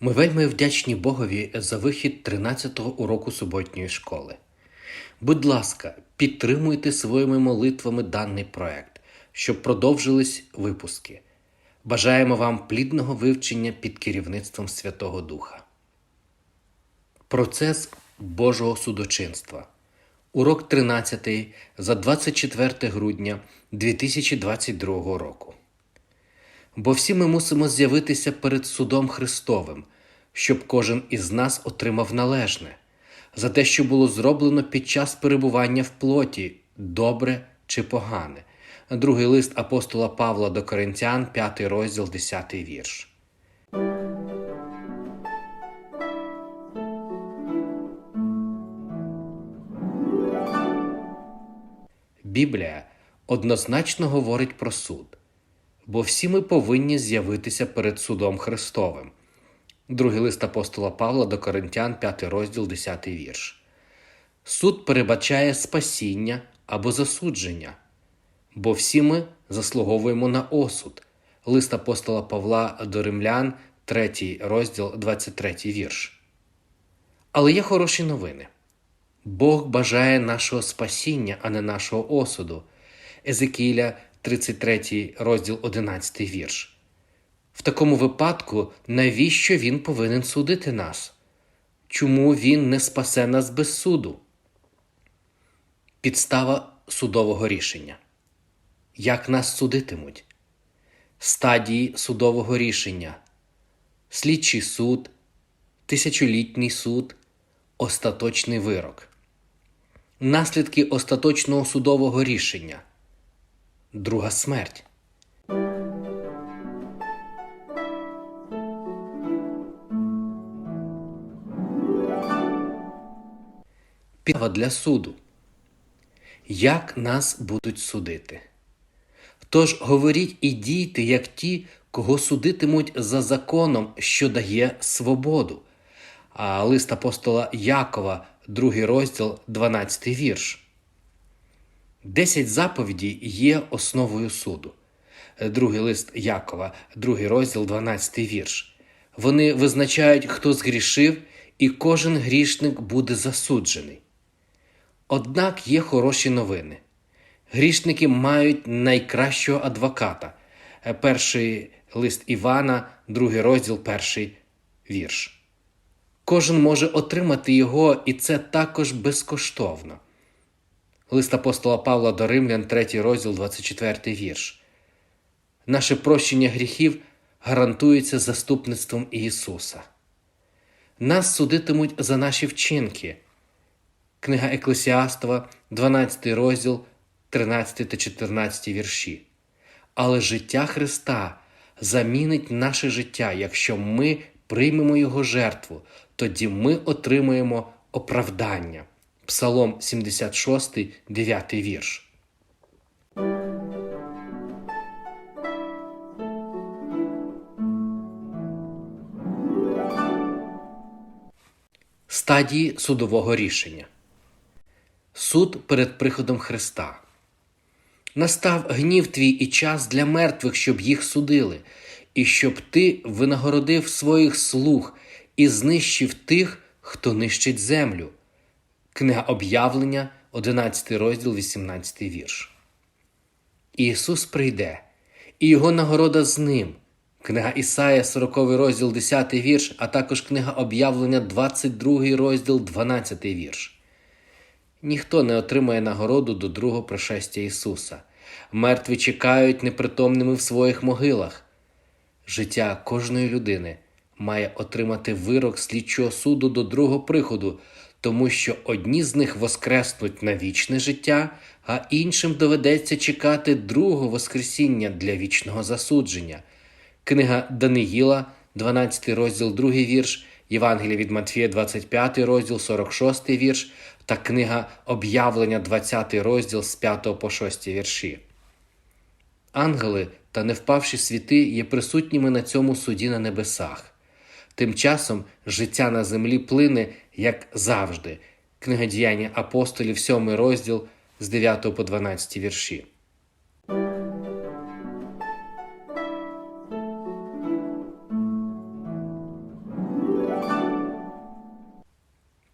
Вельми вдячні Богові за вихід 13-го уроку суботньої школи. Будь ласка, підтримуйте своїми молитвами даний проект, щоб продовжились випуски. Бажаємо вам плідного вивчення під керівництвом Святого Духа. Процес Божого судочинства. Урок 13 за 24 грудня 2022 року. Бо всі ми мусимо з'явитися перед судом Христовим, щоб кожен із нас отримав належне за те, що було зроблено під час перебування в плоті, добре чи погане. Другий лист апостола Павла до Коринтян, 5 розділ, 10 вірш. Біблія однозначно говорить про суд, бо всі ми повинні з'явитися перед судом Христовим. Другий лист апостола Павла до Коринтян, 5 розділ, 10 вірш. Суд перебачає спасіння або засудження, бо всі ми заслуговуємо на осуд. Лист апостола Павла до Римлян, 3 розділ, 23 вірш. Але є хороші новини. Бог бажає нашого спасіння, а не нашого осуду. Езекіля, 33 розділ 11 вірш. В такому випадку, навіщо він повинен судити нас? Чому він не спасе нас без суду? Підстава судового рішення. Як нас судитимуть? Стадії судового рішення, слідчий суд, тисячолітній суд, остаточний вирок. Наслідки остаточного судового рішення. Друга смерть. Підстава для суду. Як нас будуть судити? Тож говоріть і дійте, як ті, кого судитимуть за законом, що дає свободу. А лист апостола Якова, другий розділ, 12 вірш. Десять заповідей є основою суду. Другий лист Якова, другий розділ, 12 вірш. Вони визначають, хто згрішив, і кожен грішник буде засуджений. Однак є хороші новини. Грішники мають найкращого адвоката. Перший лист Івана, другий розділ, перший вірш. Кожен може отримати його, і це також безкоштовно. Лист апостола Павла до Римлян, 3 розділ, 24 вірш. Наше прощення гріхів гарантується заступництвом Ісуса. Нас судитимуть за наші вчинки. Книга Еклесіастова, 12 розділ, 13 та 14 вірші. Але життя Христа замінить наше життя, якщо ми приймемо Його жертву, тоді ми отримаємо оправдання. Псалом 76, 9 вірш. Стадії судового рішення. Суд перед приходом Христа. Настав гнів твій і час для мертвих, щоб їх судили, і щоб ти винагородив своїх слуг і знищив тих, хто нищить землю. Книга об'явлення, 11 розділ, 18 вірш. Ісус прийде, і Його нагорода з ним. Книга Ісая, 40 розділ, 10 вірш, а також книга об'явлення, 22 розділ, 12 вірш. Ніхто не отримає нагороду до другого пришестя Ісуса. Мертві чекають непритомними в своїх могилах. Життя кожної людини має отримати вирок слідчого суду до другого приходу, тому що одні з них воскреснуть на вічне життя, а іншим доведеться чекати другого Воскресіння для вічного засудження. Книга Даниїла, 12 розділ, 2 вірш, Євангелія від Матфія, 25 розділ, 46 вірш та книга Об'явлення, 20 розділ з 5 по 6 вірші. Ангели та невпавші світи є присутніми на цьому суді на небесах. Тим часом життя на землі плине, як завжди. Книга діяння апостолів, 7 розділ з 9 по 12 вірші.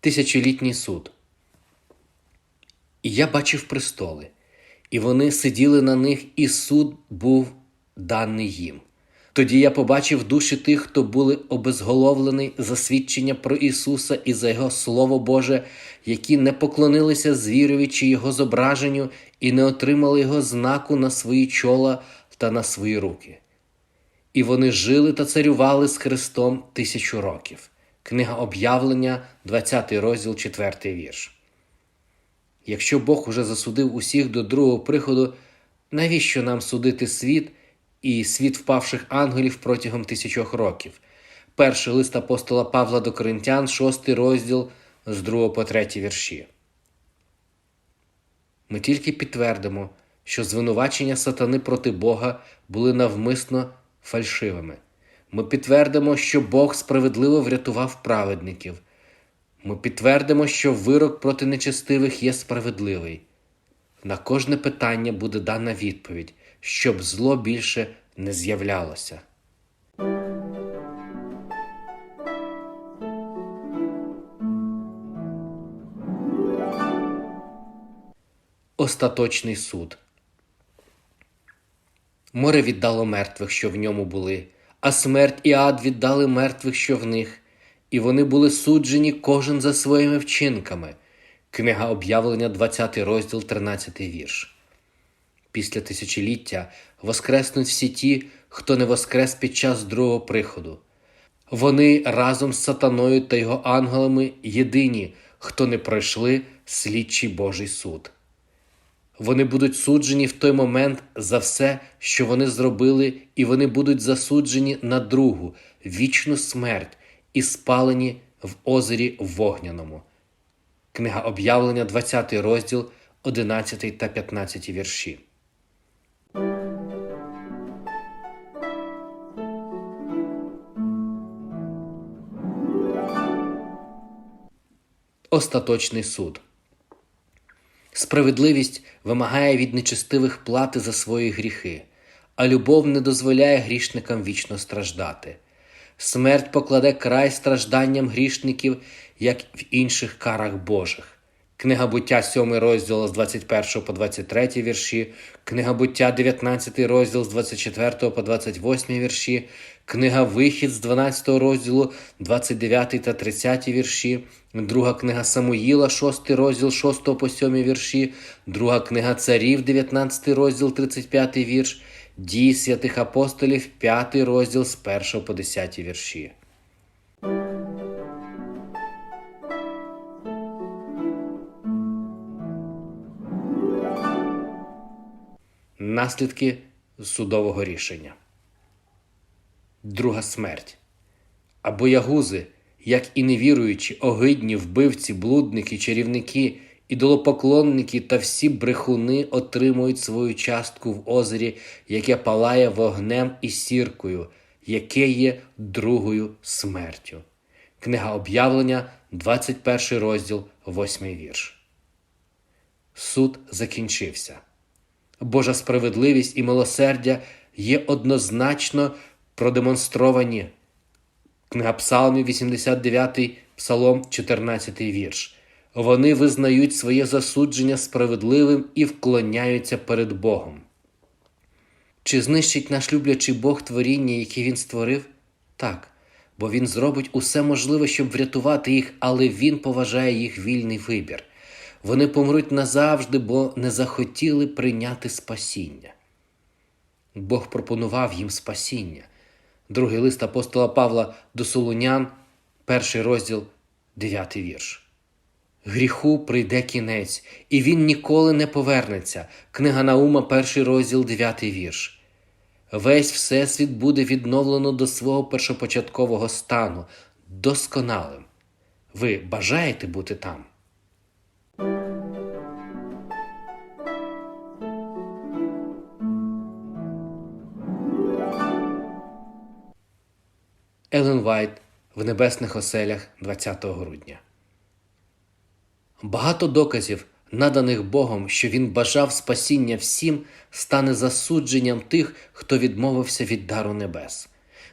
Тисячолітній суд. І я бачив престоли, і вони сиділи на них, і суд був даний їм. Тоді я побачив душі тих, хто були обезголовлені за свідчення про Ісуса і за Його Слово Боже, які не поклонилися звірові чи Його зображенню і не отримали Його знаку на свої чола та на свої руки. І вони жили та царювали з Христом тисячу років. Книга об'явлення, 20 розділ, 4 вірш. Якщо Бог уже засудив усіх до другого приходу, навіщо нам судити світ і світ впавших ангелів протягом тисячох років? Перший лист апостола Павла до Коринтян, 6 розділ з 2 по 3 вірші. Ми тільки підтвердимо, що звинувачення сатани проти Бога були навмисно фальшивими. Ми підтвердимо, що Бог справедливо врятував праведників. Ми підтвердимо, що вирок проти нечестивих є справедливий. На кожне питання буде дана відповідь, щоб зло більше не з'являлося. Остаточний суд. Море віддало мертвих, що в ньому були, а смерть і ад віддали мертвих, що в них, і вони були суджені кожен за своїми вчинками. Книга об'явлення, 20 розділ, 13 вірш. Після тисячоліття воскреснуть всі ті, хто не воскрес під час другого приходу. Вони разом з сатаною та його ангелами єдині, хто не пройшли слідчий Божий суд. Вони будуть суджені в той момент за все, що вони зробили, і вони будуть засуджені на другу вічну смерть і спалені в озері Вогняному. Книга об'явлення, 20 розділ, 11 та 15 вірші. Остаточний суд. Справедливість вимагає від нечестивих плати за свої гріхи, а любов не дозволяє грішникам вічно страждати. Смерть покладе край стражданням грішників, як в інших карах Божих. Книга буття 7 розділ з 21 по 23 вірші, Книга буття 19 розділ з 24 по 28 вірші, Книга Вихід з 12 розділу 29 та 30 вірші, Друга книга Самуїла, 6 розділ 6 по 7 вірші, Друга книга Царів, 19 розділ 35 вірш, Дії святих апостолів, 5 розділ з 1 по 10 вірші. Наслідки судового рішення. Друга смерть. Або ягузи, як і невіруючі, огидні, вбивці, блудники, чарівники, ідолопоклонники та всі брехуни отримують свою частку в озері, яке палає вогнем і сіркою, яке є другою смертю. Книга об'явлення, 21 розділ, 8 вірш. Суд закінчився. Божа справедливість і милосердя є однозначно продемонстровані. Книга Псалмів, 89, Псалом, 14 вірш. Вони визнають своє засудження справедливим і вклоняються перед Богом. Чи знищить наш люблячий Бог творіння, яке Він створив? Так, бо Він зробить усе можливе, щоб врятувати їх, але Він поважає їх вільний вибір. Вони помруть назавжди, бо не захотіли прийняти спасіння. Бог пропонував їм спасіння. Другий лист апостола Павла до Солунян, перший розділ, дев'ятий вірш. Гріху прийде кінець, і він ніколи не повернеться. Книга Наума, перший розділ, дев'ятий вірш. Весь Всесвіт буде відновлено до свого першопочаткового стану, досконалим. Ви бажаєте бути там? Елен Вайт в небесних оселях 20 грудня. Багато доказів, наданих Богом, що він бажав спасіння всім, стане засудженням тих, хто відмовився від дару небес.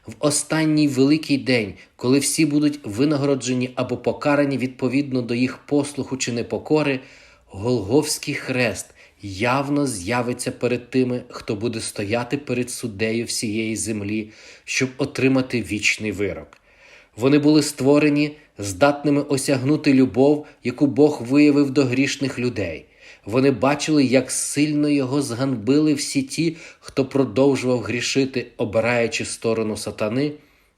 В останній великий день, коли всі будуть винагороджені або покарані відповідно до їх послуху чи непокори, Голговський хрест явно з'явиться перед тими, хто буде стояти перед суддею всієї землі, щоб отримати вічний вирок. Вони були створені здатними осягнути любов, яку Бог виявив до грішних людей. Вони бачили, як сильно його зганбили всі ті, хто продовжував грішити, обираючи сторону сатани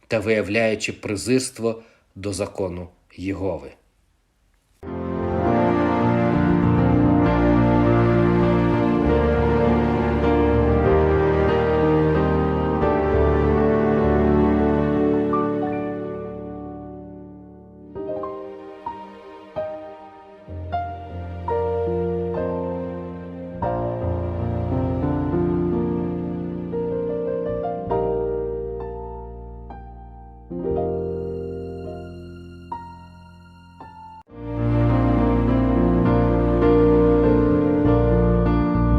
та виявляючи презирство до закону Єгови.